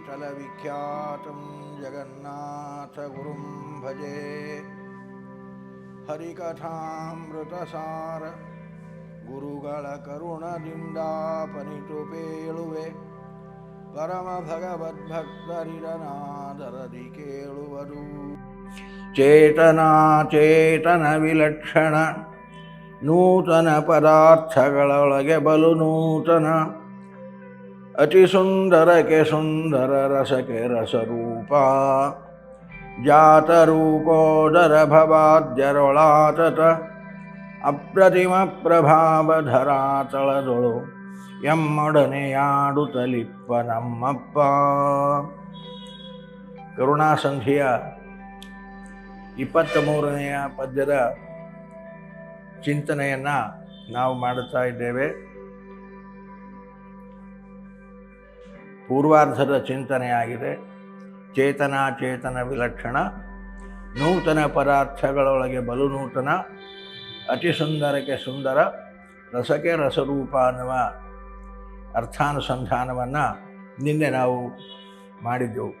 जगतीतलविख्यातं जगन्नाथगुरुं भजे ಹರಿಕಥಾಮೃತಸಾರ ಗುರುಗಳ ಕರುಣದಿಂದಾಪನಿತು ಪೇಳುವೆ ಪರಮ ಭಗವದ್ಭಕ್ತರಿರನಾದರದಿ ಕೇಳುವರು ಚೇತನಾಚೇತನ ವಿಲಕ್ಷಣ ನೂತನ ಪದಾರ್ಥಗಳೊಳಗೆ ಬಲು ನೂತನ ಅತಿ ಸುಂದರಕ್ಕೆ ಸುಂದರ ರಸಕ್ಕೆ ರಸರೂಪ ಜಾತರೂಪೋದರ ಭವಾದ್ಯರೊಳಾತತ ಅಪ್ರತಿಮ ಪ್ರಭಾವಧರಾತಳದೊಳು ಎಮ್ಮೊಡನೆಯಾಡುತ್ತಲಿಪ್ಪ ನಮ್ಮಪ್ಪ ಕರುಣಾಸಂಧಿಯ ಇಪ್ಪತ್ತ ಮೂರನೆಯ ಪದ್ಯದ ಚಿಂತನೆಯನ್ನು ನಾವು ಮಾಡುತ್ತಾ ಇದ್ದೇವೆ. ಪೂರ್ವಾರ್ಧದ ಚಿಂತನೆಯಾಗಿದೆ. ಚೇತನ ಚೇತನ ವಿಲಕ್ಷಣ. ನೂತನ ಪದಾರ್ಥಗಳೊಳಗೆ ಬಲು ನೂತನ. ಅತಿ ಸುಂದರಕ್ಕೆ ಸುಂದರ. ರಸಕ್ಕೆ ರಸರೂಪ ಅನ್ನುವ ಅರ್ಥಾನುಸಂಧಾನವನ್ನು ನಿನ್ನೆ ನಾವು ಮಾಡಿದ್ದೆವು.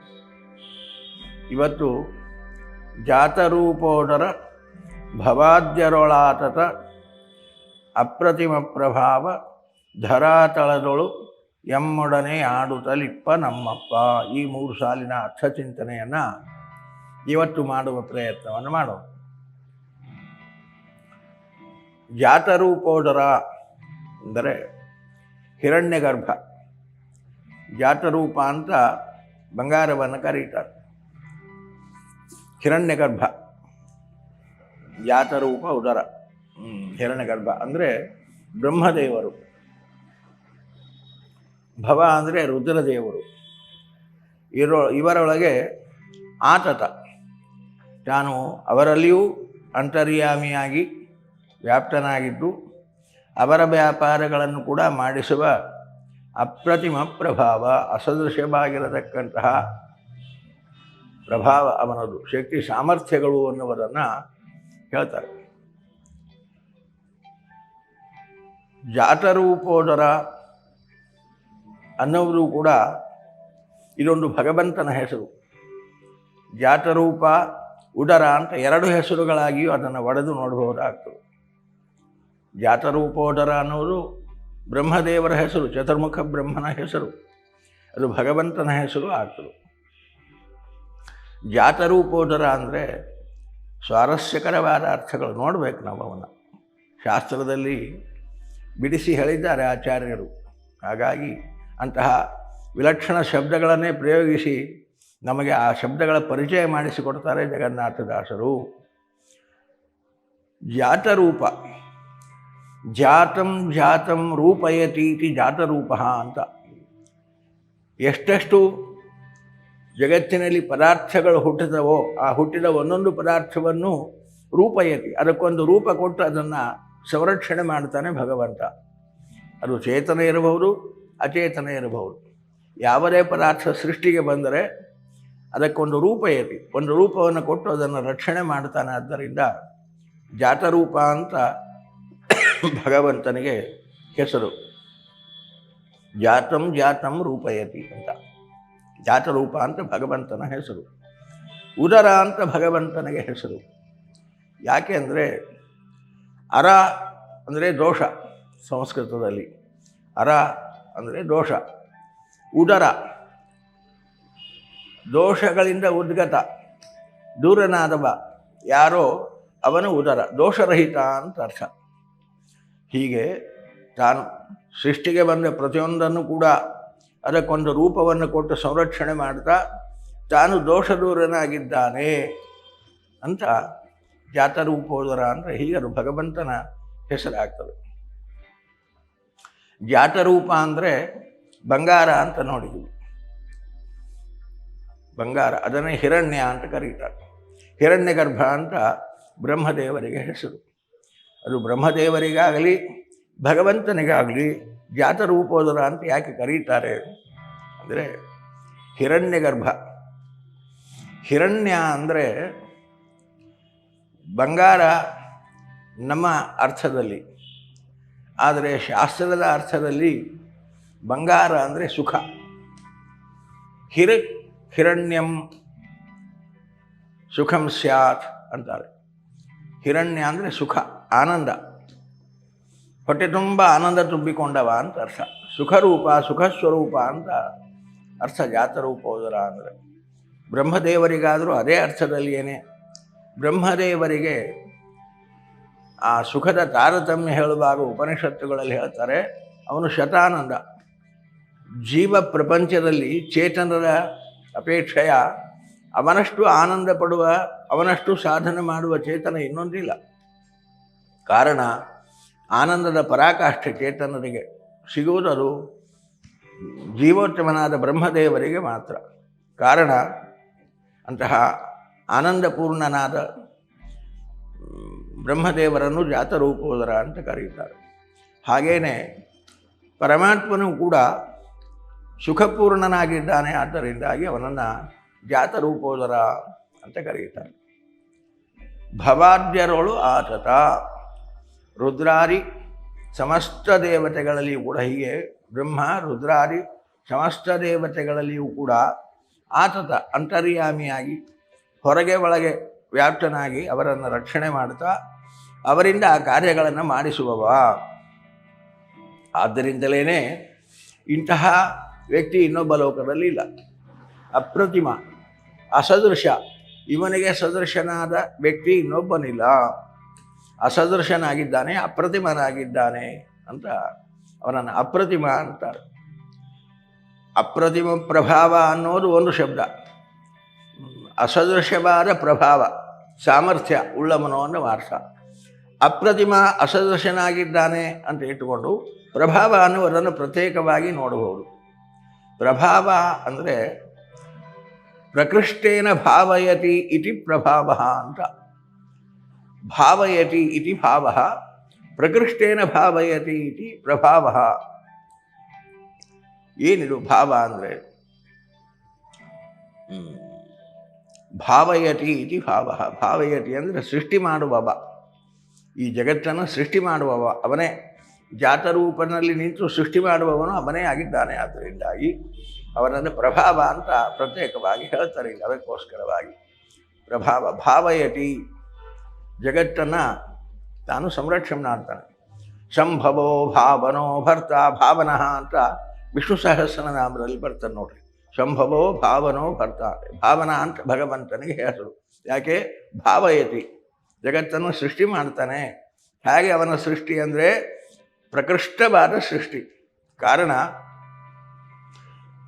ಇವತ್ತು ಜಾತರೂಪೋದರ ಭವಾದ್ಯರೊಳಾತತ ಅಪ್ರತಿಮ ಪ್ರಭಾವ ಧರಾತಳದೊಳು ಎಮ್ಮೊಡನೆ ಆಡುತ್ತಲಿಪ್ಪ ನಮ್ಮಪ್ಪ. ಈ ಮೂರು ಸಾಲಿನ ಅರ್ಥಚಿಂತನೆಯನ್ನು ಇವತ್ತು ಮಾಡುವ ಪ್ರಯತ್ನವನ್ನು ಮಾಡೋಣ. ಜಾತರೂಪೋದರ ಅಂದರೆ ಹಿರಣ್ಯಗರ್ಭ. ಜಾತರೂಪ ಅಂತ ಬಂಗಾರವನ್ನು ಕರೀತಾರೆ. ಹಿರಣ್ಯಗರ್ಭ. ಜಾತರೂಪ ಉದರ. ಹಿರಣ್ಯಗರ್ಭ. ಅಂದರೆ ಬ್ರಹ್ಮದೇವರು. ಭವ ಅಂದರೆ ರುದ್ರದೇವರು. ಇರೋ ಇವರೊಳಗೆ ಆತತ. ತಾನು ಅವರಲ್ಲಿಯೂ ಅಂತರ್ಯಾಮಿಯಾಗಿ ವ್ಯಾಪ್ತನಾಗಿದ್ದು, ಅವರ ವ್ಯಾಪಾರಗಳನ್ನು ಕೂಡ ಮಾಡಿಸುವ ಅಪ್ರತಿಮ ಪ್ರಭಾವ, ಅಸದೃಶ್ಯವಾಗಿರತಕ್ಕಂತಹ ಪ್ರಭಾವ ಅವನದು. ಶಕ್ತಿ ಸಾಮರ್ಥ್ಯಗಳು ಅನ್ನುವುದನ್ನು ಹೇಳ್ತಾರೆ. ಜಾತರೂಪೋದರ ಅನ್ನುವುದು ಕೂಡ ಇದೊಂದು ಭಗವಂತನ ಹೆಸರು. ಜಾತರೂಪ, ಉದರ ಅಂತ ಎರಡು ಹೆಸರುಗಳಾಗಿಯೂ ಅದನ್ನು ಒಡೆದು ನೋಡಬಹುದಾಗ್ತದೆ. ಜಾತರೂಪೋದರ ಅನ್ನೋದು ಬ್ರಹ್ಮದೇವರ ಹೆಸರು, ಚತುರ್ಮುಖ ಬ್ರಹ್ಮನ ಹೆಸರು. ಅದು ಭಗವಂತನ ಹೆಸರು ಆಗ್ತದೆ. ಜಾತರೂಪೋದರ ಅಂದರೆ ಸ್ವಾರಸ್ಯಕರವಾದ ಅರ್ಥಗಳು. ನೋಡಬೇಕು ನಾವು ಅವನ ಶಾಸ್ತ್ರದಲ್ಲಿ ಬಿಡಿಸಿ ಹೇಳಿದ್ದಾರೆ ಆಚಾರ್ಯರು. ಹಾಗಾಗಿ ಅಂತಹ ವಿಲಕ್ಷಣ ಶಬ್ದಗಳನ್ನೇ ಪ್ರಯೋಗಿಸಿ ನಮಗೆ ಆ ಶಬ್ದಗಳ ಪರಿಚಯ ಮಾಡಿಸಿಕೊಡ್ತಾರೆ ಜಗನ್ನಾಥದಾಸರು. ಜಾತರೂಪ. ಜಾತಂ ಜಾತಂ ರೂಪಯತೀತಿ ಜಾತರೂಪ ಅಂತ. ಎಷ್ಟೆಷ್ಟು ಜಗತ್ತಿನಲ್ಲಿ ಪದಾರ್ಥಗಳು ಹುಟ್ಟಿದವೋ, ಆ ಹುಟ್ಟಿದ ಒಂದೊಂದು ಪದಾರ್ಥವನ್ನು ರೂಪಯತಿ, ಅದಕ್ಕೊಂದು ರೂಪ ಕೊಟ್ಟು ಅದನ್ನು ಸಂರಕ್ಷಣೆ ಮಾಡ್ತಾನೆ ಭಗವಂತ. ಅದು ಚೇತನ ಇರಬಹುದು ಅಚೇತನ ಇರಬಹುದು. ಯಾವುದೇ ಪದಾರ್ಥ ಸೃಷ್ಟಿಗೆ ಬಂದರೆ ಅದಕ್ಕೊಂದು ರೂಪ ಇರಲಿ. ಒಂದು ರೂಪವನ್ನು ಕೊಟ್ಟು ಅದನ್ನು ರಕ್ಷಣೆ ಮಾಡ್ತಾನೆ ಆದ್ದರಿಂದ ಜಾತರೂಪ ಅಂತ ಭಗವಂತನಿಗೆ ಹೆಸರು. ಜಾತಂ ಜಾತಂ ರೂಪಯತಿ ಅಂತ. ಜಾತರೂಪ ಅಂತ ಭಗವಂತನ ಹೆಸರು. ಉದರ ಅಂತ ಭಗವಂತನಿಗೆ ಹೆಸರು. ಯಾಕೆ ಅಂದರೆ ಅರ ಅಂದರೆ ದೋಷ ಸಂಸ್ಕೃತದಲ್ಲಿ. ಅರ ಅಂದರೆ ದೋಷ. ಉದರ. ದೋಷಗಳಿಂದ ಉದ್ಗತ. ದೂರನಾದವ ಯಾರೋ ಅವನು ಉದರ. ದೋಷರಹಿತ ಅಂತ ಅರ್ಥ. ಹೀಗೆ ತಾನು ಸೃಷ್ಟಿಗೆ ಬಂದ ಪ್ರತಿಯೊಂದನ್ನು ಕೂಡ ಅದಕ್ಕೊಂದು ರೂಪವನ್ನು ಕೊಟ್ಟು ಸಂರಕ್ಷಣೆ ಮಾಡ್ತಾ ತಾನು ದೋಷದೂರನಾಗಿದ್ದಾನೆ ಅಂತ ಜಾತರೂಪೋದರ ಅಂದರೆ ಹೀಗರು ಭಗವಂತನ ಹೆಸರಾಗ್ತದೆ. ಜಾತರೂಪ ಅಂದರೆ ಬಂಗಾರ ಅಂತ ನೋಡಿದ್ವಿ ಬಂಗಾರ, ಅದನ್ನೇ ಹಿರಣ್ಯ ಅಂತ ಕರೀತಾರೆ. ಹಿರಣ್ಯ ಗರ್ಭ ಅಂತ ಬ್ರಹ್ಮದೇವರಿಗೆ ಹೆಸರು. ಅದು ಬ್ರಹ್ಮದೇವರಿಗಾಗಲಿ, ಭಗವಂತನಿಗಾಗಲಿ ಜಾತರೂಪೋದರ ಅಂತ ಯಾಕೆ ಕರೀತಾರೆ? ಅಂದರೆ ಹಿರಣ್ಯ ಗರ್ಭ ಹಿರಣ್ಯ ಅಂದರೆ ಬಂಗಾರ ನಮ್ಮ ಅರ್ಥದಲ್ಲಿ. ಆದರೆ ಶಾಸ್ತ್ರದ ಅರ್ಥದಲ್ಲಿ ಬಂಗಾರ ಅಂದರೆ ಸುಖ. ಹಿರ, ಹಿರಣ್ಯಂ ಸುಖಂ ಸ್ಯಾತ್ ಅಂತಾರೆ. ಹಿರಣ್ಯ ಅಂದರೆ ಸುಖ, ಆನಂದ. ಹೊಟ್ಟೆ ತುಂಬ ಆನಂದ ತುಂಬಿಕೊಂಡವ ಅಂತ ಅರ್ಥ. ಸುಖರೂಪ, ಸುಖಸ್ವರೂಪ ಅಂತ ಅರ್ಥ. ಜಾತರೂಪೋದರ ಅಂದರೆ ಬ್ರಹ್ಮದೇವರಿಗಾದರೂ ಅದೇ ಅರ್ಥದಲ್ಲಿಯೇನೆ ಬ್ರಹ್ಮದೇವರಿಗೆ ಆ ಸುಖದ ತಾರತಮ್ಯ ಹೇಳುವಾಗ ಉಪನಿಷತ್ತುಗಳಲ್ಲಿ ಹೇಳ್ತಾರೆ, ಅವನು ಶತಾನಂದ. ಜೀವ ಪ್ರಪಂಚದಲ್ಲಿ ಚೇತನರ ಅಪೇಕ್ಷೆಯ ಅವನಷ್ಟು ಆನಂದ ಪಡುವ, ಅವನಷ್ಟು ಸಾಧನೆ ಮಾಡುವ ಚೇತನ ಇನ್ನೊಂದಿಲ್ಲ. ಕಾರಣ, ಆನಂದದ ಪರಾಕಾಷ್ಠೆ ಚೇತನರಿಗೆ, ಸಿಗುವುದರು ಜೀವೋತ್ತಮನಾದ ಬ್ರಹ್ಮದೇವರಿಗೆ ಮಾತ್ರ. ಕಾರಣ, ಅಂತಹ ಆನಂದಪೂರ್ಣನಾದ ಬ್ರಹ್ಮದೇವರನ್ನು ಜಾತರೂಪೋದರ ಅಂತ ಕರೆಯುತ್ತಾರೆ. ಹಾಗೇನೆ ಪರಮಾತ್ಮನು ಕೂಡ ಸುಖಪೂರ್ಣನಾಗಿದ್ದಾನೆ ಆದ್ದರಿಂದಾಗಿ ಅವನನ್ನು ಜಾತರೂಪೋದರ ಅಂತ ಕರೆಯುತ್ತಾರೆ. ಭವಾದ್ಯರೊಳು ಆತತ. ರುದ್ರಾರಿ ಸಮಸ್ತ ದೇವತೆಗಳಲ್ಲಿಯೂ ಕೂಡ ಹೀಗೆ ಬ್ರಹ್ಮ ರುದ್ರಾರಿ ಸಮಸ್ತ ದೇವತೆಗಳಲ್ಲಿಯೂ ಕೂಡ ಆತತ, ಅಂತರ್ಯಾಮಿಯಾಗಿ ಹೊರಗೆ ಒಳಗೆ ವ್ಯಾಪ್ತನಾಗಿ ಅವರನ್ನು ರಕ್ಷಣೆ ಮಾಡ್ತಾ ಅವರಿಂದ ಆ ಕಾರ್ಯಗಳನ್ನು ಮಾಡಿಸುವವ. ಆದ್ದರಿಂದಲೇ ಇಂತಹ ವ್ಯಕ್ತಿ ಇನ್ನೊಬ್ಬ ಲೋಕದಲ್ಲಿ ಇಲ್ಲ. ಅಪ್ರತಿಮ, ಅಸದೃಶ, ಇವನಿಗೆ ಸದೃಶನಾದ ವ್ಯಕ್ತಿ ಇನ್ನೊಬ್ಬನಿಲ್ಲ. ಅಸದೃಶನಾಗಿದ್ದಾನೆ, ಅಪ್ರತಿಮನಾಗಿದ್ದಾನೆ ಅಂತ ಅವನನ್ನು ಅಪ್ರತಿಮ ಅಂತಾರೆ. ಅಪ್ರತಿಮ ಪ್ರಭಾವ ಅನ್ನೋದು ಒಂದು ಶಬ್ದ. ಅಸದೃಶವಾದ ಪ್ರಭಾವ, ಸಾಮರ್ಥ್ಯ ಉಳ್ಳಮನೋ ಅನ್ನೋ ಅಪ್ರತಿಮ ಅಸದೃಶನಾಗಿದ್ದಾನೆ ಅಂತ ಇಟ್ಟುಕೊಂಡು ಪ್ರಭಾವ ಅನ್ನುವುದನ್ನು ಪ್ರತ್ಯೇಕವಾಗಿ ನೋಡಬಹುದು. ಪ್ರಭಾವ ಅಂದರೆ ಪ್ರಕೃಷ್ಟೇನ ಭಾವಯತಿ ಇತಿ ಪ್ರಭಾವ ಅಂತ. ಭಾವಯತಿ ಇತಿ ಭಾವ, ಪ್ರಕೃಷ್ಟೇನ ಭಾವಯತಿ ಇತಿ ಪ್ರಭಾವ. ಏನಿದು ಭಾವ ಅಂದರೆ? ಭಾವಯತಿ ಇತಿ ಭಾವ. ಭಾವಯತಿ ಅಂದರೆ ಸೃಷ್ಟಿ ಮಾಡುವವ ಈ ಜಗತ್ತನ್ನು ಸೃಷ್ಟಿ ಮಾಡುವವ, ಅವನೇ ಜಾತರೂಪನಲ್ಲಿ ನಿಂತು ಸೃಷ್ಟಿ ಮಾಡುವವನು ಅವನೇ ಆಗಿದ್ದಾನೆ. ಆದ್ದರಿಂದಾಗಿ ಅವನನ್ನು ಪ್ರಭಾವ ಅಂತ ಪ್ರತ್ಯೇಕವಾಗಿ ಹೇಳ್ತಾರೆ ಇಲ್ಲಿ ಅದಕ್ಕೋಸ್ಕರವಾಗಿ. ಪ್ರಭಾವ ಭಾವಯತಿ. ಜಗತ್ತನ್ನು ತಾನು ಸಂರಕ್ಷಣೆ ಮಾಡ್ತಾನೆ. ಸಂಭವೋ ಭಾವನೋ ಭರ್ತ ಭಾವನಃ ಅಂತ ವಿಷ್ಣು ಸಹಸ್ರನಾಮದಲ್ಲಿ ಬರ್ತಾನೆ ನೋಡ್ರಿ. ಸಂಭವೋ ಭಾವನೋ ಭರ್ತ. ಭಾವನ ಅಂತ ಭಗವಂತನಿಗೆ ಹೆಸರು. ಯಾಕೆ? ಭಾವಯತಿ. ಜಗತ್ತನ್ನು ಸೃಷ್ಟಿ ಮಾಡ್ತಾನೆ. ಹೇಗೆ ಅವನ ಸೃಷ್ಟಿ ಅಂದರೆ ಪ್ರಕೃಷ್ಟವಾದ ಸೃಷ್ಟಿ. ಕಾರಣ,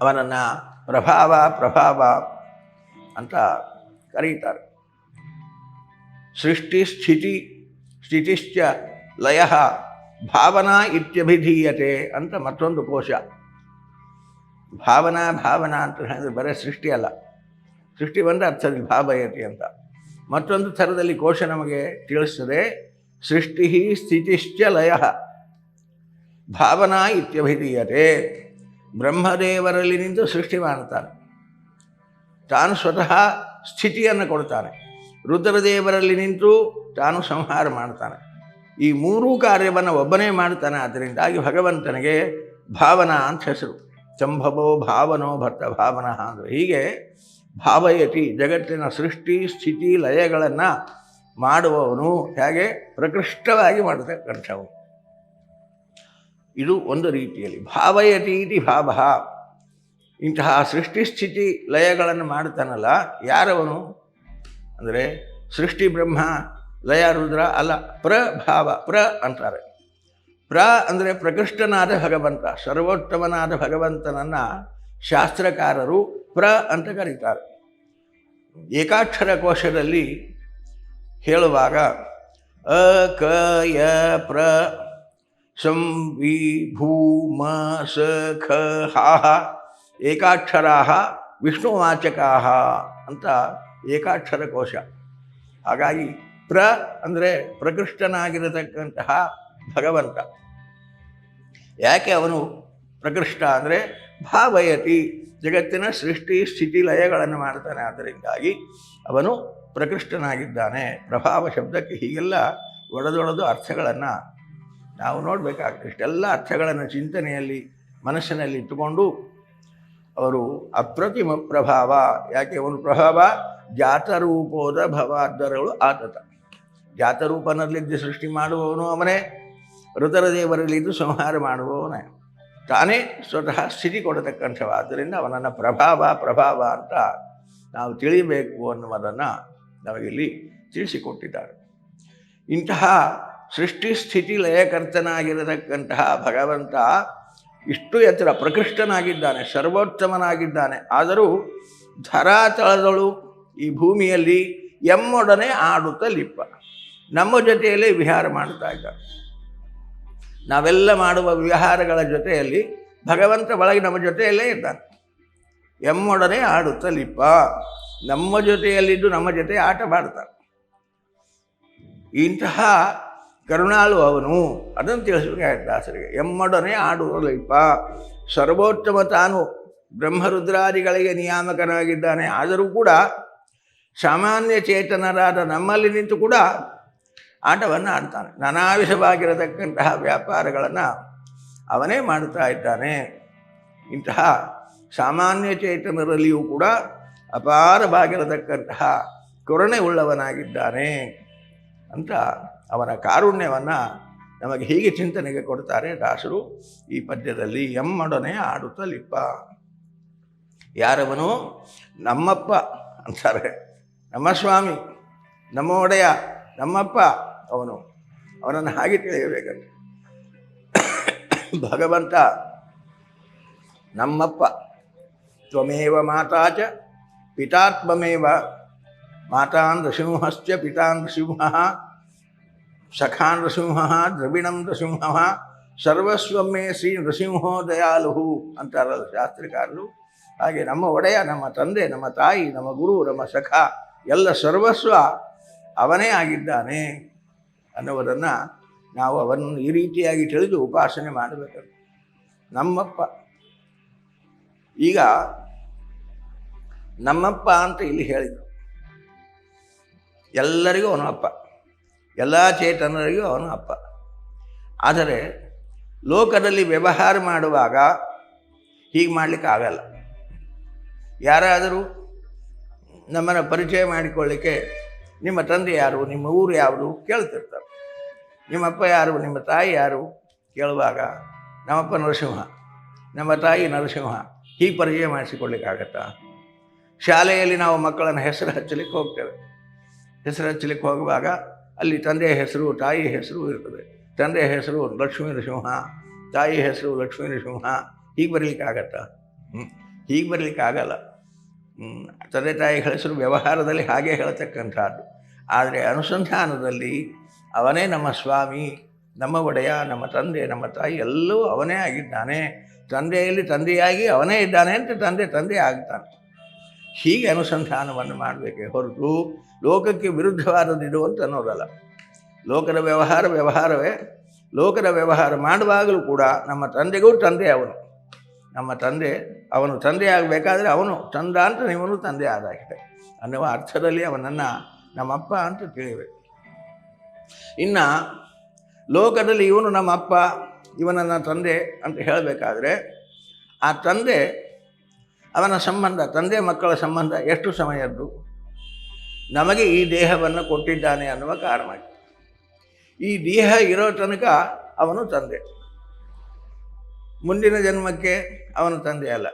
ಅವನನ್ನು ಪ್ರಭಾವ ಪ್ರಭಾವ ಅಂತ ಕರೀತಾರೆ. ಸೃಷ್ಟಿ ಸ್ಥಿತಿ, ಸ್ಥಿತಿಶ್ಚ ಲಯ ಭಾವನಾ ಇತ್ಯಭಿಧೀಯತೆ ಅಂತ ಮತ್ತೊಂದು ಕೋಶ. ಭಾವನಾ ಭಾವನಾ ಅಂತ ಹೇಳಿದ್ರೆ ಬರೀ ಸೃಷ್ಟಿ ಅಲ್ಲ. ಸೃಷ್ಟಿ ಬಂದರೆ ಅರ್ಥದಲ್ಲಿ ಭಾವಯತಿ ಅಂತ. ಮತ್ತೊಂದು ಥರದಲ್ಲಿ ಕೋಶ ನಮಗೆ ತಿಳಿಸ್ತದೆ ಸೃಷ್ಟಿ ಸ್ಥಿತಿಶ್ಚ ಲಯ. ಭಾವನಾ ಇತ್ಯಭಿಧೀಯತೆ. ಬ್ರಹ್ಮದೇವರಲ್ಲಿ ನಿಂತು ಸೃಷ್ಟಿ ಮಾಡ್ತಾನೆ ತಾನು ಸ್ವತಃ ಸ್ಥಿತಿಯನ್ನು ಕೊಡ್ತಾನೆ ರುದ್ರದೇವರಲ್ಲಿ ನಿಂತು ತಾನು ಸಂಹಾರ ಮಾಡ್ತಾನೆ ಈ ಮೂರೂ ಕಾರ್ಯವನ್ನು ಒಬ್ಬನೇ ಮಾಡ್ತಾನೆ ಅದರಿಂದಾಗಿ ಭಗವಂತನಿಗೆ ಭಾವನಾ ಅಂತ ಹೆಸರು. ಸಂಭವೋ ಭಾವನೋ ಭರ್ತ ಭಾವನ ಅಂದರೆ ಹೀಗೆ ಭಾವಯತಿ ಜಗತ್ತಿನ ಸೃಷ್ಟಿ, ಸ್ಥಿತಿ, ಲಯಗಳನ್ನು ಮಾಡುವವನು ಹೇಗೆ ಪ್ರಕೃಷ್ಟವಾಗಿ ಮಾಡತಕ್ಕಂಥವು ಇದು ಒಂದು ರೀತಿಯಲ್ಲಿ. ಭಾವಯತಿ ಇತಿ ಭಾವ. ಇಂತಹ ಸೃಷ್ಟಿ, ಸ್ಥಿತಿ, ಲಯಗಳನ್ನು ಮಾಡ್ತಾನಲ್ಲ ಯಾರವನು? ಅಂದರೆ ಸೃಷ್ಟಿ, ಬ್ರಹ್ಮ, ಲಯ, ರುದ್ರ ಅಲ್ಲ ಪ್ರಭಾವ ಪ್ರ ಅಂತಾರೆ. ಪ್ರ ಅಂದರೆ ಪ್ರಕೃಷ್ಟನಾದ ಭಗವಂತ, ಸರ್ವೋತ್ತಮನಾದ ಭಗವಂತನನ್ನು ಶಾಸ್ತ್ರಕಾರರು ಪ್ರ ಅಂತ ಕರೀತಾರೆ. ಏಕಾಕ್ಷರ ಕೋಶದಲ್ಲಿ ಹೇಳುವಾಗ ಅ, ಕ, ಯ, ಪ್ರ ಸಂವಿ ಭೂ, ಮ, ಸ, ಖ, ಹ ಏಕಾಕ್ಷರಾ ವಿಷ್ಣುವಾಚಕಾ ಅಂತ ಏಕಾಕ್ಷರ ಕೋಶ. ಹಾಗಾಗಿ ಪ್ರ ಅಂದರೆ ಪ್ರಕೃಷ್ಟನಾಗಿರತಕ್ಕಂತಹ ಭಗವಂತ. ಯಾಕೆ ಅವನು ಪ್ರಕೃಷ್ಟ ಅಂದರೆ ಭಾವಯತಿ ಜಗತ್ತಿನ ಸೃಷ್ಟಿ ಸ್ಥಿತಿ ಲಯಗಳನ್ನು ಮಾಡ್ತಾನೆ. ಆದ್ದರಿಂದಾಗಿ ಅವನು ಪ್ರಕೃಷ್ಟನಾಗಿದ್ದಾನೆ. ಪ್ರಭಾವ ಶಬ್ದಕ್ಕೆ ಹೀಗೆಲ್ಲ ಒಡೆದೊಡೆದು ಅರ್ಥಗಳನ್ನು ನಾವು ನೋಡಬೇಕಾಗ್ತದೆ. ಇಷ್ಟೆಲ್ಲ ಅರ್ಥಗಳನ್ನು ಚಿಂತನೆಯಲ್ಲಿ, ಮನಸ್ಸಿನಲ್ಲಿ ಇಟ್ಟುಕೊಂಡು ಅವರು ಅಪ್ರತಿಮ ಪ್ರಭಾವ, ಯಾಕೆ ಅವನು ಪ್ರಭಾವ? ಜಾತರೂಪೋದ ಭವಾದ್ದರಗಳು ಆತತ. ಜಾತರೂಪನಲ್ಲಿದ್ದು ಸೃಷ್ಟಿ ಮಾಡುವವನು ಅವನೇ ಋತರ ದೇವರಲ್ಲಿದ್ದು ಸಂಹಾರ ಮಾಡುವವನೇ. ತಾನೇ ಸ್ವತಃ ಸ್ಥಿತಿ ಕೊಡತಕ್ಕಂಥವ. ಆದ್ದರಿಂದ ಅವನನ್ನು ಪ್ರಭಾವ ಪ್ರಭಾವ ಅಂತ ನಾವು ತಿಳಿಯಬೇಕು ಅನ್ನುವುದನ್ನು ನಮಗಿಲ್ಲಿ ತಿಳಿಸಿಕೊಟ್ಟಿದ್ದಾರೆ. ಇಂತಹ ಸೃಷ್ಟಿ ಸ್ಥಿತಿ ಲಯಕರ್ತನಾಗಿರತಕ್ಕಂತಹ ಭಗವಂತ ಇಷ್ಟು ಎತ್ತರ ಪ್ರಕೃಷ್ಟನಾಗಿದ್ದಾನೆ, ಸರ್ವೋತ್ತಮನಾಗಿದ್ದಾನೆ. ಆದರೂ ಧರಾತಳದಳು ಈ ಭೂಮಿಯಲ್ಲಿ ಎಮ್ಮೊಡನೆ ಆಡುತ್ತ ಲಿಪ್ಪ. ನಮ್ಮ ಜೊತೆಯಲ್ಲೇ ವಿಹಾರ ಮಾಡ್ತಾ ಇದ್ದಾರೆ ನಾವೆಲ್ಲ ಮಾಡುವ ವಿಹಾರಗಳ ಜೊತೆಯಲ್ಲಿ ಭಗವಂತ ಒಳಗೆ ನಮ್ಮ ಜೊತೆಯಲ್ಲೇ ಇದ್ದಾನೆ. ಎಮ್ಮೊಡನೆ ಆಡುತ್ತಲಿಪ್ಪ ನಮ್ಮ ಜೊತೆಯಲ್ಲಿದ್ದು ನಮ್ಮ ಜೊತೆ ಆಟ ಮಾಡ್ತಾನೆ. ಇಂತಹ ಕರುಣಾಳು ಅವನು. ಅದನ್ನು ತಿಳಿಸಬೇಕಾಗಿದೆ ದಾಸರಿಗೆ. ಎಮ್ಮೊಡನೆ ಆಡುವಲಿಪ್ಪ ಸರ್ವೋತ್ತಮ ತಾನು ಬ್ರಹ್ಮರುದ್ರಾದಿಗಳಿಗೆ ನಿಯಾಮಕನಾಗಿದ್ದಾನೆ. ಆದರೂ ಕೂಡ ಸಾಮಾನ್ಯ ಚೇತನರಾದ ನಮ್ಮಲ್ಲಿ ನಿಂತು ಕೂಡ ಆಟವನ್ನು ಆಡ್ತಾನೆ. ನಾನಾ ವಿಧವಾಗಿರತಕ್ಕಂತಹ ವ್ಯಾಪಾರಗಳನ್ನು ಅವನೇ ಮಾಡುತ್ತಾ ಇದ್ದಾನೆ. ಇಂತಹ ಸಾಮಾನ್ಯ ಚೇತನರಲ್ಲಿಯೂ ಕೂಡ ಅಪಾರವಾಗಿರತಕ್ಕಂತಹ ಕೊರಣೆ ಉಳ್ಳವನಾಗಿದ್ದಾನೆ ಅಂತ ಅವನ ಕಾರುಣ್ಯವನ್ನು ನಮಗೆ ಹೀಗೆ ಚಿಂತನೆಗೆ ಕೊಡ್ತಾರೆ ದಾಸರು. ಈ ಪದ್ಯದಲ್ಲಿ ಎಮ್ಮೊಡನೆ ಆಡುತ್ತಲಿಪ್ಪ ಯಾರವನು? ನಮ್ಮಪ್ಪ ಅಂತಾರೆ. ನಮ್ಮ ಸ್ವಾಮಿ, ನಮ್ಮ ಒಡೆಯ, ನಮ್ಮಪ್ಪ ಅವನು, ಅವನನ್ನು ಹಾಗೆ ತಿಳಿಯಬೇಕಂತೆ. ಭಗವಂತ, ನಮ್ಮಪ್ಪ, ತ್ವಮೇವ ಮಾತಾ ಚ, ಪಿತಾತ್ಮಮೇವ ಮಾತಾ ನೃಸಿಂಹಶ್ಚ ಪಿತಾ ನೃಸಿಂಹ ಸಖಾ ನೃಸಿಂಹ, ದ್ರವಿಣಂ ನೃಸಿಂಹ ಸರ್ವಸ್ವಮೇ ಶ್ರೀ ನೃಸಿಂಹೋ ದಯಾಲು ಅಂತಾರಲ್ಲ ಶಾಸ್ತ್ರಕಾರರು. ಹಾಗೆ ನಮ್ಮ ಒಡೆಯ, ನಮ್ಮ ತಂದೆ, ನಮ್ಮ ತಾಯಿ, ನಮ್ಮ ಗುರು, ನಮ್ಮ ಸಖ, ಎಲ್ಲ ಸರ್ವಸ್ವ ಅವನೇ ಆಗಿದ್ದಾನೆ. ಅನ್ನುವುದನ್ನು ನಾವು ಅವರನ್ನು ಈ ರೀತಿಯಾಗಿ ತಿಳಿದು ಉಪಾಸನೆ ಮಾಡಬೇಕು. ನಮ್ಮಪ್ಪ. ಈಗ ನಮ್ಮಪ್ಪ ಅಂತ ಇಲ್ಲಿ ಹೇಳಿದರು. ಎಲ್ಲರಿಗೂ ಅವನು ಅಪ್ಪ. ಎಲ್ಲ ಚೇತನರಿಗೂ ಅವನು ಅಪ್ಪ. ಆದರೆ ಲೋಕದಲ್ಲಿ ವ್ಯವಹಾರ ಮಾಡುವಾಗ ಹೀಗೆ ಮಾಡಲಿಕ್ಕೆ ಆಗಲ್ಲ. ಯಾರಾದರೂ ನಮ್ಮನ್ನು ಪರಿಚಯ ಮಾಡಿಕೊಳ್ಳಿಕ್ಕೆ ನಿಮ್ಮ ತಂದೆ ಯಾರು, ನಿಮ್ಮ ಊರು ಯಾವುದು ಕೇಳ್ತಿರ್ತಾರೆ. ನಿಮ್ಮಪ್ಪ ಯಾರು, ನಿಮ್ಮ ತಾಯಿ ಯಾರು ಕೇಳುವಾಗ, ನಮ್ಮಪ್ಪ ನರಸಿಂಹ, ನಮ್ಮ ತಾಯಿ ನರಸಿಂಹ, ಹೀಗೆ ಪರಿಚಯ ಮಾಡಿಸಿಕೊಳ್ಳಿಕ್ಕಾಗತ್ತಾ? ಶಾಲೆಯಲ್ಲಿ ನಾವು ಮಕ್ಕಳನ್ನು ಹೆಸರು ಹಚ್ಚಲಿಕ್ಕೆ ಹೋಗ್ತೇವೆ. ಹೆಸರು ಹಚ್ಚಲಿಕ್ಕೆ ಹೋಗುವಾಗ ಅಲ್ಲಿ ತಂದೆಯ ಹೆಸರು, ತಾಯಿ ಹೆಸರು ಇರ್ತದೆ. ತಂದೆಯ ಹೆಸರು ಲಕ್ಷ್ಮೀ ನರಸಿಂಹ, ತಾಯಿ ಹೆಸರು ಲಕ್ಷ್ಮೀ ನರಸಿಂಹ, ಹೀಗೆ ಬರಲಿಕ್ಕಾಗತ್ತಾ? ಹ್ಞೂ ಹೀಗೆ ಬರಲಿಕ್ಕೆ ಆಗಲ್ಲ ಹ್ಮ್. ತಂದೆ ತಾಯಿಗಳ ಹೆಸರು ವ್ಯವಹಾರದಲ್ಲಿ ಹಾಗೆ ಹೇಳ್ತಕ್ಕಂಥದ್ದು. ಆದರೆ ಅನುಸಂಧಾನದಲ್ಲಿ ಅವನೇ ನಮ್ಮ ಸ್ವಾಮಿ, ನಮ್ಮ ಒಡೆಯ, ನಮ್ಮ ತಂದೆ, ನಮ್ಮ ತಾಯಿ ಎಲ್ಲವೂ ಅವನೇ ಆಗಿದ್ದಾನೆ. ತಂದೆಯಲ್ಲಿ ತಂದೆಯಾಗಿ ಅವನೇ ಇದ್ದಾನೆ ಅಂತ ತಂದೆ ತಂದೆ ಆಗ್ತಾನೆ. ಹೀಗೆ ಅನುಸಂಧಾನವನ್ನು ಮಾಡಬೇಕೆ ಹೊರತು ಲೋಕಕ್ಕೆ ವಿರುದ್ಧವಾದದ್ದಿದು ಅಂತ ಅನ್ನೋದಲ್ಲ. ಲೋಕದ ವ್ಯವಹಾರ ವ್ಯವಹಾರವೇ. ಲೋಕದ ವ್ಯವಹಾರ ಮಾಡುವಾಗಲೂ ಕೂಡ ನಮ್ಮ ತಂದೆಗೂ ತಂದೆ ಅವನು. ನಮ್ಮ ತಂದೆ ಅವನು ತಂದೆ ಆಗಬೇಕಾದ್ರೆ ಅವನು ತಂದ ಅಂತ ನೀವನು ತಂದೆ ಆದಾಗಿದೆ ಅನ್ನುವ ಅರ್ಥದಲ್ಲಿ ಅವನನ್ನು ನಮ್ಮಪ್ಪ ಅಂತ ತಿಳಿಯಬೇಕು. ಇನ್ನು ಲೋಕದಲ್ಲಿ ಇವನು ನಮ್ಮಪ್ಪ, ಇವನನ್ನ ತಂದೆ ಅಂತ ಹೇಳಬೇಕಾದ್ರೆ, ಆ ತಂದೆ ಅವನ ಸಂಬಂಧ, ತಂದೆ ಮಕ್ಕಳ ಸಂಬಂಧ ಎಷ್ಟು ಸಮಯದ್ದು? ನಮಗೆ ಈ ದೇಹವನ್ನು ಕೊಟ್ಟಿದ್ದಾನೆ ಅನ್ನುವ ಕಾರಣ ಈ ದೇಹ ಇರೋ ತನಕ ಅವನು ತಂದೆ. ಮುಂದಿನ ಜನ್ಮಕ್ಕೆ ಅವನು ತಂದೆ ಅಲ್ಲ.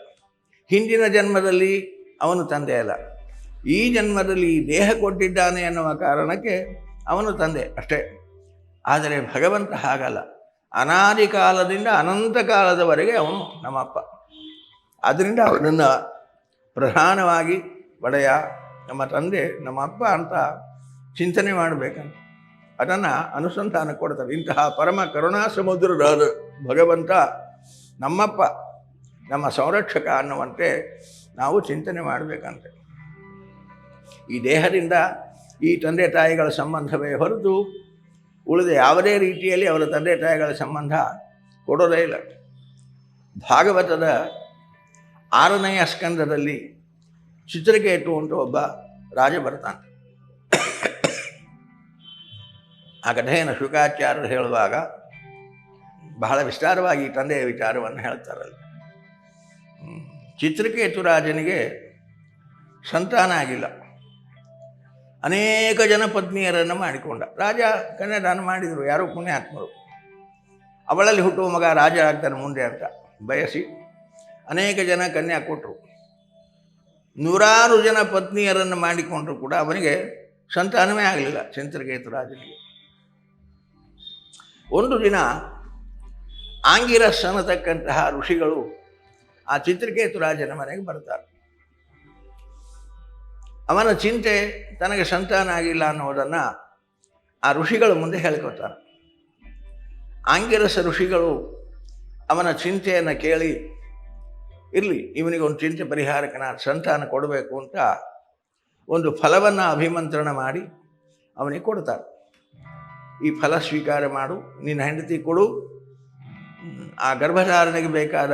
ಹಿಂದಿನ ಜನ್ಮದಲ್ಲಿ ಅವನು ತಂದೆ ಅಲ್ಲ. ಈ ಜನ್ಮದಲ್ಲಿ ಈ ದೇಹ ಕೊಟ್ಟಿದ್ದಾನೆ ಅನ್ನುವ ಕಾರಣಕ್ಕೆ ಅವನು ತಂದೆ ಅಷ್ಟೇ. ಆದರೆ ಭಗವಂತ ಹಾಗಲ್ಲ. ಅನಾದಿ ಕಾಲದಿಂದ ಅನಂತ ಕಾಲದವರೆಗೆ ಅವನು ನಮ್ಮಪ್ಪ. ಆದ್ದರಿಂದ ಅವನನ್ನು ಪ್ರಧಾನವಾಗಿ ಒಡೆಯ, ನಮ್ಮ ತಂದೆ, ನಮ್ಮ ಅಪ್ಪ ಅಂತ ಚಿಂತನೆ ಮಾಡಬೇಕಂತ. ಅದನ್ನು ಅನುಸಂಧಾನ ಕೊಡ್ತಾರೆ. ಇಂತಹ ಪರಮ ಕರುಣಾ ಸಮುದ್ರದ ಭಗವಂತ ನಮ್ಮಪ್ಪ, ನಮ್ಮ ಸಂರಕ್ಷಕ ಅನ್ನುವಂತೆ ನಾವು ಚಿಂತನೆ ಮಾಡಬೇಕಂತೆ. ಈ ದೇಹದಿಂದ ಈ ತಂದೆ ತಾಯಿಗಳ ಸಂಬಂಧವೇ ಹೊರತು ಉಳಿದ ಯಾವುದೇ ರೀತಿಯಲ್ಲಿ ಅವರ ತಂದೆ ತಾಯಿಗಳ ಸಂಬಂಧ ಕೊಡೋದೇ ಇಲ್ಲ. ಭಾಗವತದ ಆರನೆಯ ಸ್ಕಂದದಲ್ಲಿ ಚಿತ್ರಕೇತು ಅಂತ ಒಬ್ಬ ರಾಜ ಬರ್ತಾನೆ. ಆ ಕಥೆಯನ್ನು ಶುಕಾಚಾರ್ಯರು ಹೇಳುವಾಗ ಬಹಳ ವಿಸ್ತಾರವಾಗಿ ತಂದೆಯ ವಿಚಾರವನ್ನು ಹೇಳ್ತಾರಲ್ಲ. ಚಿತ್ರಕೇತು ರಾಜನಿಗೆ ಸಂತಾನ ಆಗಿಲ್ಲ. ಅನೇಕ ಜನ ಪತ್ನಿಯರನ್ನು ಮಾಡಿಕೊಂಡ. ರಾಜ ಕನ್ಯಾದಾನ ಮಾಡಿದರು, ಯಾರೋ ಪುಣ್ಯಾತ್ಮರು. ಅವಳಲ್ಲಿ ಹುಟ್ಟುವ ಮಗ ರಾಜ ಆಗ್ತಾನೆ ಮುಂದೆ ಅಂತ ಬಯಸಿ ಅನೇಕ ಜನ ಕನ್ಯಾ ಕೊಟ್ಟರು. ನೂರಾರು ಜನ ಪತ್ನಿಯರನ್ನು ಮಾಡಿಕೊಂಡ್ರು ಕೂಡ ಅವನಿಗೆ ಸಂತಾನವೇ ಆಗಲಿಲ್ಲ ಚಿತ್ರಕೇತು ರಾಜನಿಗೆ. ಒಂದು ದಿನ ಆಂಗಿರಸ್ ಅನ್ನತಕ್ಕಂತಹ ಋಷಿಗಳು ಆ ಚಿತ್ರಕೇತು ರಾಜನ ಮನೆಗೆ ಬರ್ತಾರೆ. ಅವನ ಚಿಂತೆ ತನಗೆ ಸಂತಾನ ಆಗಿಲ್ಲ ಅನ್ನೋದನ್ನು ಆ ಋಷಿಗಳ ಮುಂದೆ ಹೇಳ್ಕೊತಾರೆ ಆಂಗಿರಸ ಋಷಿಗಳು ಅವನ ಚಿಂತೆಯನ್ನು ಕೇಳಿ, ಇರಲಿ ಇವನಿಗೆ ಒಂದು ಚಿಂತೆ ಪರಿಹಾರಕ್ಕೆ ಸಂತಾನ ಕೊಡಬೇಕು ಅಂತ ಒಂದು ಫಲವನ್ನು ಅಭಿಮಂತ್ರಣ ಮಾಡಿ ಅವನಿಗೆ ಕೊಡ್ತಾರೆ. ಈ ಫಲ ಸ್ವೀಕಾರ ಮಾಡು, ನಿನ್ನ ಹೆಂಡತಿ ಕೊಡು, ಆ ಗರ್ಭಧಾರಣೆಗೆ ಬೇಕಾದ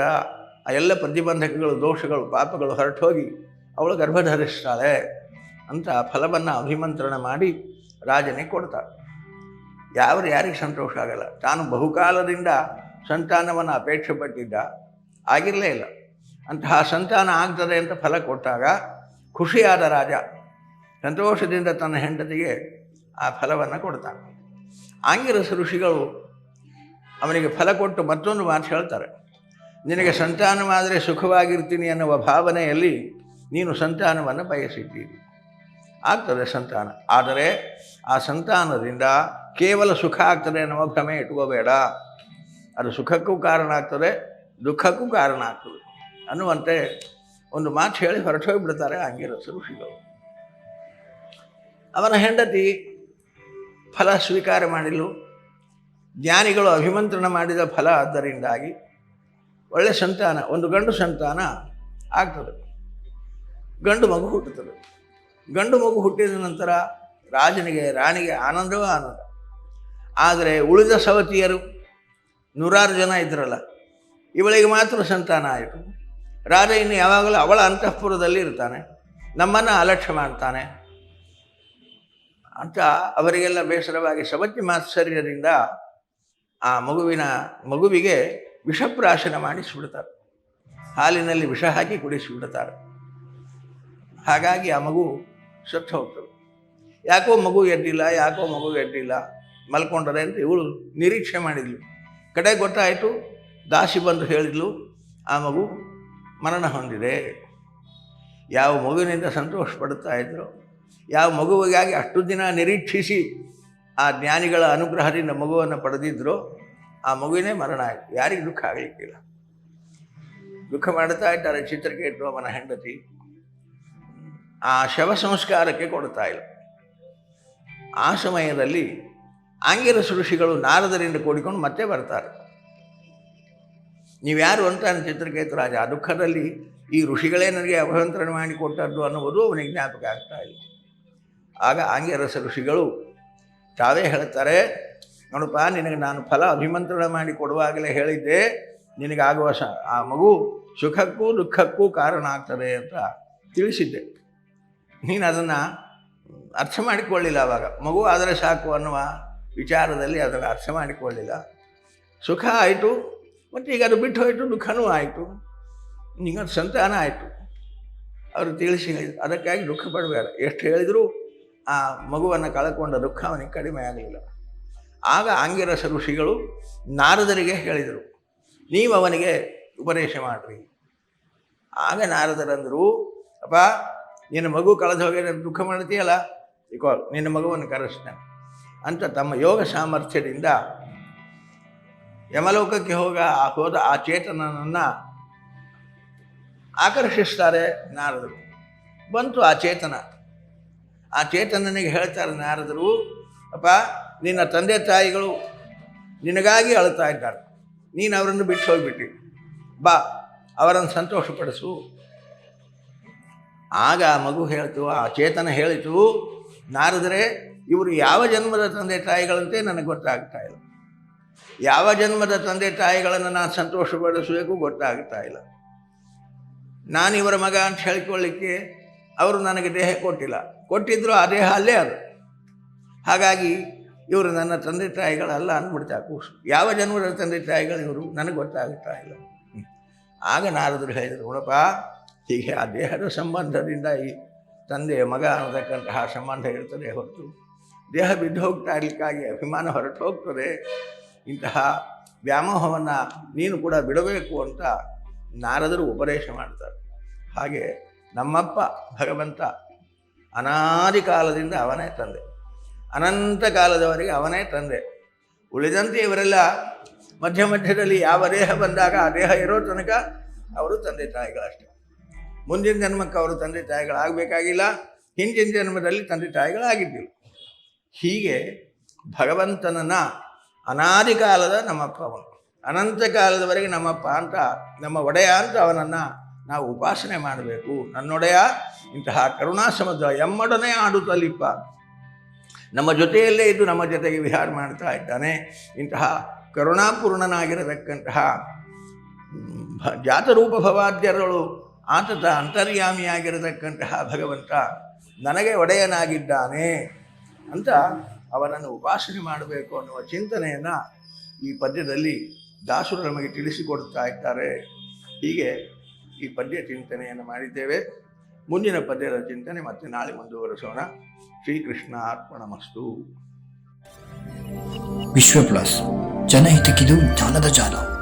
ಆ ಎಲ್ಲ ಪ್ರತಿಬಂಧಕಗಳು, ದೋಷಗಳು, ಪಾಪಗಳು ಹೊರಟೋಗಿ ಅವಳು ಗರ್ಭಧರಿಸ್ತಾಳೆ. ಅಂತ ಆ ಫಲವನ್ನು ಅಭಿಮಂತ್ರಣ ಮಾಡಿ ರಾಜನಿಗೆ ಕೊಡ್ತಾರೆ. ಯಾವ ಯಾರಿಗೆ ಸಂತೋಷ ಆಗಲ್ಲ. ತಾನು ಬಹುಕಾಲದಿಂದ ಸಂತಾನವನ್ನು ಅಪೇಕ್ಷೆ ಪಟ್ಟಿದ್ದ. ಆಗಿರಲೇ ಇಲ್ಲ. ಅಂತಹ ಸಂತಾನ ಆಗ್ತದೆ ಅಂತ ಫಲ ಕೊಟ್ಟಾಗ ಖುಷಿಯಾದ ರಾಜ ಸಂತೋಷದಿಂದ ತನ್ನ ಹೆಂಡತಿಗೆ ಆ ಫಲವನ್ನು ಕೊಡ್ತಾನೆ. ಆಂಗಿರಸ ಋಷಿಗಳು ಅವನಿಗೆ ಫಲ ಕೊಟ್ಟು ಮತ್ತೊಂದು ಮಾತು ಹೇಳ್ತಾರೆ. ನಿನಗೆ ಸಂತಾನವಾದರೆ ಸುಖವಾಗಿರ್ತೀನಿ ಅನ್ನುವ ಭಾವನೆಯಲ್ಲಿ ನೀನು ಸಂತಾನವನ್ನು ಬಯಸಿದ್ದೀರಿ. ಆಗ್ತದೆ ಸಂತಾನ. ಆದರೆ ಆ ಸಂತಾನದಿಂದ ಕೇವಲ ಸುಖ ಆಗ್ತದೆ ಅನ್ನುವ ಭ್ರಮೆ ಇಟ್ಕೋಬೇಡ. ಅದು ಸುಖಕ್ಕೂ ಕಾರಣ ಆಗ್ತದೆ, ದುಃಖಕ್ಕೂ ಕಾರಣ ಆಗ್ತದೆ ಅನ್ನುವಂತೆ ಒಂದು ಮಾತು ಹೇಳಿ ಹೊರಟು ಹೋಗಿಬಿಡ್ತಾರೆ ಅಂಗಿರಸ ಋಷಿಗಳು ಅವನ ಹೆಂಡತಿ ಫಲ ಸ್ವೀಕಾರ ಮಾಡಿಲ್ಲ ಜ್ಞಾನಿಗಳು ಅಭಿಮಂತ್ರಣ ಮಾಡಿದ ಫಲ ಆದ್ದರಿಂದಾಗಿ ಒಳ್ಳೆ ಸಂತಾನ, ಒಂದು ಗಂಡು ಸಂತಾನ ಆಗ್ತದೆ. ಗಂಡು ಮಗು ಹುಟ್ಟುತ್ತದೆ. ಗಂಡು ಮಗು ಹುಟ್ಟಿದ ನಂತರ ರಾಜನಿಗೆ, ರಾಣಿಗೆ ಆನಂದವೇ ಆನಂದ. ಆದರೆ ಉಳಿದ ಸವತಿಯರು ನೂರಾರು ಜನ ಇದ್ರಲ್ಲ, ಇವಳಿಗೆ ಮಾತ್ರ ಸಂತಾನ ಆಯಿತು. ರಾಜ ಇನ್ನು ಯಾವಾಗಲೂ ಅವಳ ಅಂತಃಪುರದಲ್ಲಿ ಇರ್ತಾನೆ, ನಮ್ಮನ್ನು ಅಲಕ್ಷ್ಯ ಮಾಡ್ತಾನೆ. ಅಂತ ಅವರಿಗೆಲ್ಲ ಬೇಸರವಾಗಿ ಸವತಿ ಮಾತ್ಸರ್ಯದಿಂದ ಆ ಮಗುವಿನ, ಮಗುವಿಗೆ ವಿಷಪ್ರಾಶನ ಮಾಡಿಸಿಬಿಡ್ತಾರೆ. ಹಾಲಿನಲ್ಲಿ ವಿಷ ಹಾಕಿ ಕುಡಿಸಿಬಿಡ್ತಾರೆ. ಹಾಗಾಗಿ ಆ ಮಗು ಸತ್ತು ಹೋಗ್ತವೆ ಯಾಕೋ ಮಗು ಎದ್ದಿಲ್ಲ, ಯಾಕೋ ಮಗು ಎದ್ದಿಲ್ಲ, ಮಲ್ಕೊಂಡರೆ ಅಂತ ಇವಳು ನಿರೀಕ್ಷೆ ಮಾಡಿದ್ಲು. ಕಡೆ ಗೊತ್ತಾಯಿತು, ದಾಸಿ ಬಂದು ಹೇಳಿದ್ಲು, ಆ ಮಗು ಮರಣ ಹೊಂದಿದೆ. ಯಾವ ಮಗುವಿನಿಂದ ಸಂತೋಷ ಪಡುತ್ತಾ ಇದ್ರು, ಯಾವ ಮಗುವಿಗಾಗಿ ಅಷ್ಟು ದಿನ ನಿರೀಕ್ಷಿಸಿ ಆ ಜ್ಞಾನಿಗಳ ಅನುಗ್ರಹದಿಂದ ಮಗುವನ್ನು ಪಡೆದಿದ್ರು, ಆ ಮಗುವಿನೇ ಮರಣ ಆಯಿತು. ಯಾರಿಗೂ ದುಃಖ ಆಗಲಿಕ್ಕಿಲ್ಲ. ದುಃಖ ಮಾಡುತ್ತಾ ಇದ್ದಾರೆ ಚಿತ್ರಕೇಟು ಅವನ ಹೆಂಡತಿ. ಆ ಶವ ಸಂಸ್ಕಾರಕ್ಕೆ ಕೊಡ್ತಾ ಇಲ್ಲ. ಆ ಸಮಯದಲ್ಲಿ ಆಂಗಿರಸ ಋಷಿಗಳು ನಾರದರಿಂದ ಕೂಡಿಕೊಂಡು ಮತ್ತೆ ಬರ್ತಾರೆ. ನೀವ್ಯಾರು ಅಂತಾನೆ ಚಿತ್ರಕೇತು ರಾಜ, ಆ ದುಃಖದಲ್ಲಿ ಈ ಋಷಿಗಳೇ ನನಗೆ ಅಭ್ಯಂತರಣ ಮಾಡಿಕೊಟ್ಟದ್ದು ಅನ್ನುವುದು ಅವನಿಗೆ ಜ್ಞಾಪಕ ಆಗ್ತಾ ಇಲ್ಲ. ಆಗ ಆಂಗಿರಸ ಋಷಿಗಳು ತಾವೇ ಹೇಳ್ತಾರೆ, ನೋಡಪ್ಪ, ನಿನಗೆ ನಾನು ಫಲ ಅಭಿಮಂತ್ರಣ ಮಾಡಿ ಕೊಡುವಾಗಲೇ ಹೇಳಿದ್ದೆ, ನಿನಗಾಗುವ ಸ, ಆ ಮಗು ಸುಖಕ್ಕೂ ದುಃಖಕ್ಕೂ ಕಾರಣ ಆಗ್ತದೆ ಅಂತ ತಿಳಿಸಿದ್ದೆ. ನೀನು ಅದನ್ನು ಅರ್ಥ ಮಾಡಿಕೊಳ್ಳಿಲ್ಲ ಆವಾಗ ಮಗು ಆದರೆ ಸಾಕು ಅನ್ನುವ ವಿಚಾರದಲ್ಲಿ ಅದನ್ನು ಅರ್ಥ ಮಾಡಿಕೊಳ್ಳಿಲ್ಲ. ಸುಖ ಆಯಿತು, ಮತ್ತು ಈಗ ಅದು ಬಿಟ್ಟು ಹೋಯಿತು, ದುಃಖನೂ ಆಯಿತು. ನಿಂಗೆ ಅದು ಸಂತಾನ ಆಯಿತು. ಅವರು ತಿಳಿಸಿ ಹೇಳಿದರು ಅದಕ್ಕಾಗಿ ದುಃಖ ಪಡಬೇಡ. ಎಷ್ಟು ಹೇಳಿದರೂ ಆ ಮಗುವನ್ನು ಕಳ್ಕೊಂಡ ದುಃಖ ಅವನಿಗೆ ಕಡಿಮೆ ಆಗಲಿಲ್ಲ. ಆಗ ಆಂಗಿರಸ ಋಷಿಗಳು ನಾರದರಿಗೆ ಹೇಳಿದರು, ನೀವು ಅವನಿಗೆ ಉಪದೇಶ ಮಾಡಿರಿ. ಆಗ ನಾರದರಂದರು, ಅಪ್ಪ ನಿನ್ನ ಮಗು ಕಳೆದು ಹೋಗಿ ದುಃಖ ಮಾಡ್ತೀಯಲ್ಲ? ಇಕೋ, ನಿನ್ನ ಮಗುವನ್ನು ಕರೆಸ್ನೆ ಅಂತ ತಮ್ಮ ಯೋಗ ಸಾಮರ್ಥ್ಯದಿಂದ ಯಮಲೋಕಕ್ಕೆ ಹೋಗ, ಆ ಹೋದ ಆ ಚೇತನನನ್ನು ಆಕರ್ಷಿಸ್ತಾರೆ ನಾರದರು. ಬಂತು ಆ ಚೇತನ. ಆ ಚೇತನನಿಗೆ ಹೇಳ್ತಾರೆ ನಾರದರು, ಅಪ್ಪ, ನಿನ್ನ ತಂದೆ ತಾಯಿಗಳು ನಿನಗಾಗಿ ಅಳ್ತಾ ಇದ್ದಾರೆ. ನೀನು ಅವರನ್ನು ಬಿಟ್ಟು ಹೋಗಿಬಿಟ್ಟಿ. ಬಾ, ಅವರನ್ನು ಸಂತೋಷಪಡಿಸು. ಆಗ ಆ ಮಗು ಹೇಳ್ತು, ಆ ಚೇತನ ಹೇಳಿತು, ನಾರದರೆ ಇವರು ಯಾವ ಜನ್ಮದ ತಂದೆ ತಾಯಿಗಳಂತೆ ನನಗೆ ಗೊತ್ತಾಗ್ತಾ ಇಲ್ಲ. ಯಾವ ಜನ್ಮದ ತಂದೆ ತಾಯಿಗಳನ್ನು ನಾನು ಸಂತೋಷಪಡಿಸಬೇಕು ಗೊತ್ತಾಗ್ತಾ ಇಲ್ಲ. ನಾನು ಇವರ ಮಗ ಅಂತ ಹೇಳಿಕೊಳ್ಳಿಕ್ಕೆ ಅವರು ನನಗೆ ದೇಹ ಕೊಟ್ಟಿಲ್ಲ. ಕೊಟ್ಟಿದ್ರು ಆ ದೇಹ ಅಲ್ಲೇ ಅದು. ಹಾಗಾಗಿ ಇವರು ನನ್ನ ತಂದೆ ತಾಯಿಗಳಲ್ಲ ಅಂದ್ಬಿಡ್ತಾ ಕೂಸು. ಯಾವ ಜನ್ಮದ ತಂದೆ ತಾಯಿಗಳು ಇವರು ನನಗೆ ಗೊತ್ತಾಗುತ್ತಾ ಇಲ್ಲ. ಆಗ ನಾರದರು ಹೇಳಿದರು, ನೋಡಪ್ಪ ಹೀಗೆ ಆ ದೇಹದ ಸಂಬಂಧದಿಂದ ಈ ತಂದೆ ಮಗ ಅನ್ನತಕ್ಕಂತಹ ಸಂಬಂಧ ಇರ್ತದೆ ಹೊರತು ದೇಹ ಬಿದ್ದು ಹೋಗ್ತಾ ಇರಲಿಕ್ಕಾಗಿ ಅಭಿಮಾನ ಹೊರಟು ಹೋಗ್ತದೆ. ಇಂತಹ ವ್ಯಾಮೋಹವನ್ನು ನೀನು ಕೂಡ ಬಿಡಬೇಕು ಅಂತ ನಾರದರು ಉಪದೇಶ ಮಾಡ್ತಾರೆ. ಹಾಗೆ ನಮ್ಮಪ್ಪ ಭಗವಂತ ಅನಾದಿ ಕಾಲದಿಂದ ಅವನೇ ತಂದೆ. ಅನಂತ ಕಾಲದವರೆಗೆ ಅವನೇ ತಂದೆ. ಉಳಿದಂತೆ ಇವರೆಲ್ಲ ಮಧ್ಯ ಮಧ್ಯದಲ್ಲಿ ಯಾವ ದೇಹ ಬಂದಾಗ ಆ ದೇಹ ಇರೋ ತನಕ ಅವರು ತಂದೆ ತಾಯಿಗಳಷ್ಟೇ. ಮುಂದಿನ ಜನ್ಮಕ್ಕೆ ಅವರು ತಂದೆ ತಾಯಿಗಳಾಗಬೇಕಾಗಿಲ್ಲ ಹಿಂದಿನ ಜನ್ಮದಲ್ಲಿ ತಂದೆ ತಾಯಿಗಳಾಗಿದ್ದಿಲ್ಲ ಹೀಗೆ ಭಗವಂತನನ್ನ ಅನಾದಿ ಕಾಲದ ನಮ್ಮಪ್ಪ ಅವನು. ಅನಂತ ಕಾಲದವರೆಗೆ ನಮ್ಮಪ್ಪ ಅಂತ, ನಮ್ಮ ಒಡೆಯ ಅಂತ ಅವನನ್ನು ನಾವು ಉಪಾಸನೆ ಮಾಡಬೇಕು. ನನ್ನೊಡೆಯ, ಇಂತಹ ಕರುಣಾ ಸಮುದ್ರ ಎಮ್ಮಡನೆ ಆಡುತ್ತಲಿಪ್ಪ ನಮ್ಮ ಜೊತೆಯಲ್ಲೇ ಇದ್ದು ನಮ್ಮ ಜೊತೆಗೆ ವಿಹಾರ ಮಾಡ್ತಾ ಇದ್ದಾನೆ. ಇಂತಹ ಕರುಣಾಪೂರ್ಣನಾಗಿರತಕ್ಕಂತಹ ಜಾತರೂಪ ಭವಾದ್ಯರುಗಳು ಆತತ ಅಂತರ್ಯಾಮಿಯಾಗಿರತಕ್ಕಂತಹ ಭಗವಂತ ನನಗೆ ಒಡೆಯನಾಗಿದ್ದಾನೆ ಅಂತ ಅವನನ್ನು ಉಪಾಸನೆ ಮಾಡಬೇಕು ಅನ್ನುವ ಚಿಂತನೆಯನ್ನು ಈ ಪದ್ಯದಲ್ಲಿ ದಾಸರು ನಮಗೆ ತಿಳಿಸಿಕೊಡುತ್ತಾ ಇದ್ದಾರೆ. ಹೀಗೆ ಈ ಪದ್ಯ ಚಿಂತನೆಯನ್ನು ಮಾಡಿದ್ದೇವೆ. ಮುಂದಿನ ಪದ್ಯದ ಚಿಂತನೆ ಮತ್ತೆ ನಾಳೆ ಮುಂದುವರಿಸೋಣ. ಶ್ರೀಕೃಷ್ಣ ಅರ್ಪಣಮಸ್ತು. ವಿಶ್ವ ಪ್ಲಸ್ ಜನಹಿತಕ್ಕಿದು ಜ್ಞಾನದ ಜಾಲ.